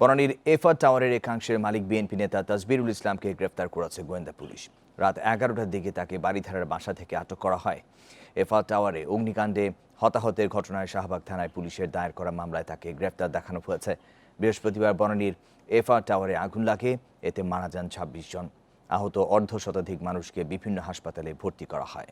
বনানীর এফা টাওয়ারের একাংশের মালিক বিএনপি নেতা তাজবিরুল ইসলামকে গ্রেফতার করেছে গোয়েন্দা পুলিশ। রাত এগারোটার দিকে তাকে বাড়িধারার বাসা থেকে আটক করা হয়। এফা টাওয়ারে অগ্নিকাণ্ডে হতাহতের ঘটনায় শাহবাগ থানায় পুলিশের দায়ের করা মামলায় তাকে গ্রেফতার দেখানো হয়েছে। বৃহস্পতিবার বনানীর এফা টাওয়ারে আগুন লাগে, এতে মারা যান ছাব্বিশ জন। আহত অর্ধ শতাধিক মানুষকে বিভিন্ন হাসপাতালে ভর্তি করা হয়।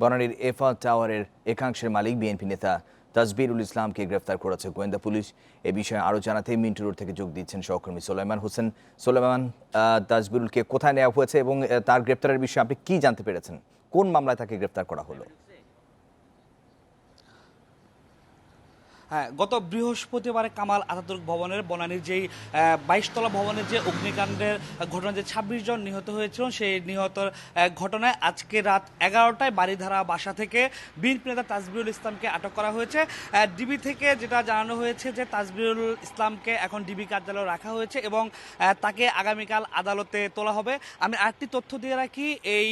বনানীর এফা টাওয়ারের একাংশের মালিক বিএনপি নেতা তাজবিরুল ইসলামকে গ্রেফতার করেছে গোয়েন্দা পুলিশ। এ বিষয়ে আরও জানাতে মিন্টু রোড থেকে যোগ দিচ্ছেন সহকর্মী সোলাইমান হোসেন। সোলাইমান তাজবিরুলকে কোথায় নেওয়া হয়েছে এবং তার গ্রেপ্তারের বিষয়ে আপনি কি জানতে পেরেছেন? কোন মামলায় তাকে গ্রেফতার করা হলো? গত বৃহস্পতিবার কামাল আতাতুর্ক ভবনের বনানীর যেই বাইশতলা ভবনের যে অগ্নিকাণ্ডের ঘটনা যে ছাব্বিশ জন নিহত হয়েছিল সেই নিহত ঘটনায় আজকে রাত এগারোটায় বাড়িধারা বাসা থেকে বিএনপি নেতা তাজবিরুল ইসলামকে আটক করা হয়েছে। ডিবি থেকে যেটা জানানো হয়েছে যে তাজবিরুল ইসলামকে এখন ডিবি কার্যালয়ে রাখা হয়েছে এবং তাকে আগামীকাল আদালতে তোলা হবে। আমি আরেকটি তথ্য দিয়ে রাখি, এই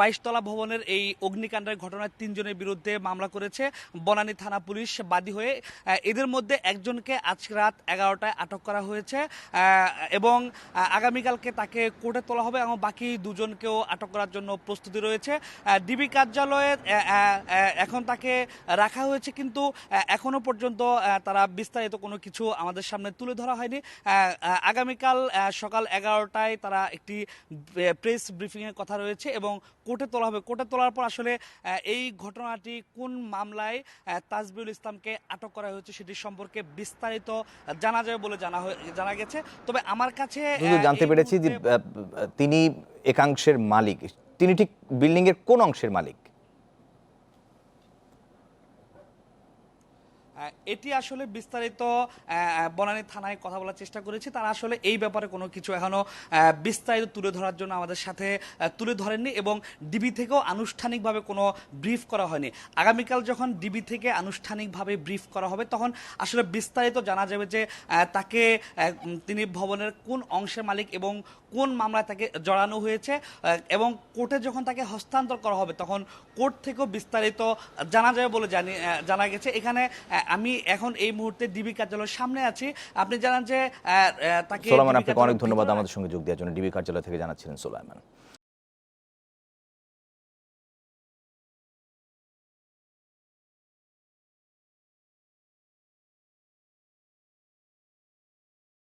বাইশতলা ভবনের এই অগ্নিকাণ্ডের ঘটনায় তিনজনের বিরুদ্ধে মামলা করেছে বনানী থানা পুলিশ বাদী হয়ে এদের মধ্যে একজনকে আজ রাত এগারোটায় আটক করা হয়েছে এবং আগামীকালকে তাকে কোর্টে তোলা হবে এবং বাকি দুজনকেও আটক করার জন্য প্রস্তুতি রয়েছে। ডিবি কার্যালয়ে এখন তাকে রাখা হয়েছে কিন্তু এখনও পর্যন্ত তারা বিস্তারিত কোনো কিছু আমাদের সামনে তুলে ধরা হয়নি। আগামীকাল সকাল এগারোটায় তারা একটি প্রেস ব্রিফিংয়ের কথা রয়েছে এবং কোর্টে তোলা হবে। কোর্টে তোলার পর আসলে এই ঘটনাটি কোন মামলায় তাজবিউল ইসলামকে আটক করা হয়েছে সেটি সম্পর্কে বিস্তারিত জানা যাবে বলে জানা জানা গেছে। তবে আমার কাছে জানতে পেরেছি যে তিনি একাংশের মালিক। তিনি ঠিক বিল্ডিং এর কোন অংশের মালিক? এটি আসলে বিস্তারিত বনানী থানায় কথা বলার চেষ্টা করেছি। তারা আসলে এই ব্যাপারে কোনো কিছু এখনও আহ, বিস্তারিত তুলে ধরার জন্য আমাদের সাথে তুলে ধরেননি এবং ডিবি থেকেও আনুষ্ঠানিকভাবে কোনো ব্রিফ করা হয়নি। আগামীকাল যখন ডিবি থেকে আনুষ্ঠানিকভাবে ব্রিফ করা হবে তখন আসলে বিস্তারিত জানা যাবে যে তাকে তিনি ভবনের কোন অংশের মালিক এবং কোন মামলায় তাকে জড়ানো হয়েছে এবং কোর্টে যখন তাকে হস্তান্তর করা হবে তখন কোর্ট থেকেও বিস্তারিত জানা যাবে বলে জানি জানা গেছে। এখানে আমি এখন এই মুহূর্তে ডিবি কার্যালয়ের সামনে আছি। আপনি জানান যে তাকে সোলাইমান আপনাকে অনেক ধন্যবাদ আমাদের সঙ্গে যোগ দেওয়ার জন্য। ডিবি কার্যালয় থেকে জানাচ্ছিলেন সোলাইমান